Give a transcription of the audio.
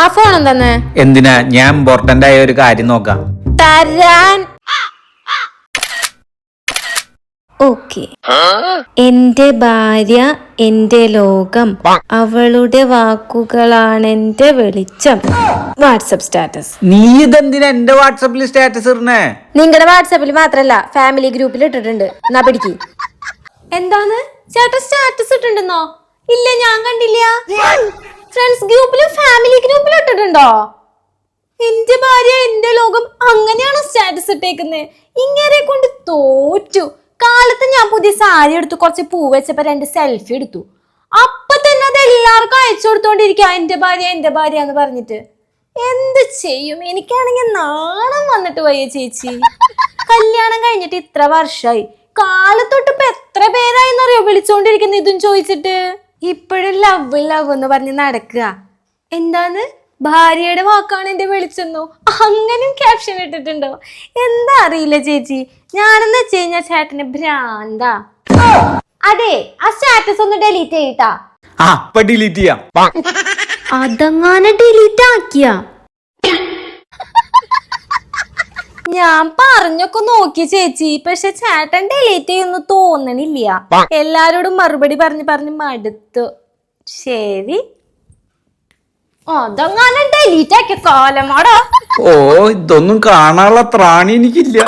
ആ ഫോൺ എന്താന്ന് എന്തിനാ? ഞാൻ ഇമ്പോർട്ടന്റ് ആയ ഒരു കാര്യം നോക്കാം. തരാൻ. ഓക്കെ. എന്റെ ഭാര്യ എന്റെ ലോകം അവളുടെ വാക്കുകളാണ് എന്റെ വെളിച്ചം. WhatsApp status. നീ ഇതെന്തിനാ എന്റെ വാട്സപ്പിൽ സ്റ്റാറ്റസ് ഇടണേ? നിങ്ങളുടെ വാട്സപ്പിൽ മാത്രല്ല ഫാമിലി ഗ്രൂപ്പിൽ ഇട്ടിട്ടുണ്ട്. എന്നാ പിടിക്ക്. എന്താണ്? ചേട്ടൻ സ്റ്റാറ്റസ് ഇട്ടിട്ടുണ്ടെന്നോ? ഇല്ല ഞാൻ കണ്ടില്ല. ഫ്രണ്ട്സ് ഗ്രൂപ്പിലും ഗ്രൂപ്പിലും എന്റെ ഭാര്യ എന്റെ ലോകം അങ്ങനെയാണ് സ്റ്റാറ്റസ് ഇട്ടേക്കുന്നത് ഇങ്ങനെ കൊണ്ട് തോറ്റു. കാലത്ത് ഞാൻ പുതിയ സാരി എടുത്തു കുറച്ച് പൂ വെച്ചപ്പോ രണ്ട് സെൽഫി എടുത്തു. അപ്പൊ തന്നെ അത് എല്ലാവർക്കും അയച്ചു കൊടുത്തോണ്ടിരിക്കുക എന്റെ ഭാര്യ എന്റെ ഭാര്യ എന്ന് പറഞ്ഞിട്ട്. എന്ത് ചെയ്യും? എനിക്കാണെങ്കിൽ നാണം വന്നിട്ട് വയ്യ ചേച്ചി. കല്യാണം കഴിഞ്ഞിട്ട് ഇത്ര വർഷമായി കാലത്തൊട്ട് ഇപ്പൊ എത്ര പേരായിന്നറിയോ വിളിച്ചോണ്ടിരിക്കുന്ന ഇതും ചോദിച്ചിട്ട്? ഇപ്പോഴും ലവ് ലവ് എന്ന് പറഞ്ഞ് നടക്കുക. എന്താണ് ഭാര്യയുടെ വാക്കാണ് എന്റെ വിളിച്ചെന്നു? അങ്ങനെയും ക്യാപ്ഷൻ ഇട്ടിട്ടുണ്ടോ? എന്താ അറിയില്ല ചേച്ചി. ഞാനെന്ന് വെച്ച് കഴിഞ്ഞാൽ ചേട്ടന് ഭ്രാന്താ. അതെ ആ സ്റ്റാറ്റസ് ഒന്ന് ഡിലീറ്റ് ചെയ്യട്ടാ. ഡിലീറ്റ് ചെയ്യാം. അതങ്ങാനെ ഡിലീറ്റ് ആക്കിയ. ഞാൻ പറഞ്ഞൊക്കെ നോക്കി ചേച്ചി. പക്ഷെ ചേട്ടൻ ഡിലീറ്റ് ചെയ്യുന്നു തോന്നണില്ല. എല്ലാരോടും മറുപടി പറഞ്ഞ് പറഞ്ഞ് മടുത്തു. ശരി. അതങ്ങനെ ഡിലീറ്റ് ആക്കിയ കാലമാടാ ഓ ഇതൊന്നും കാണാനുള്ള ത്രാണി എനിക്കില്ല.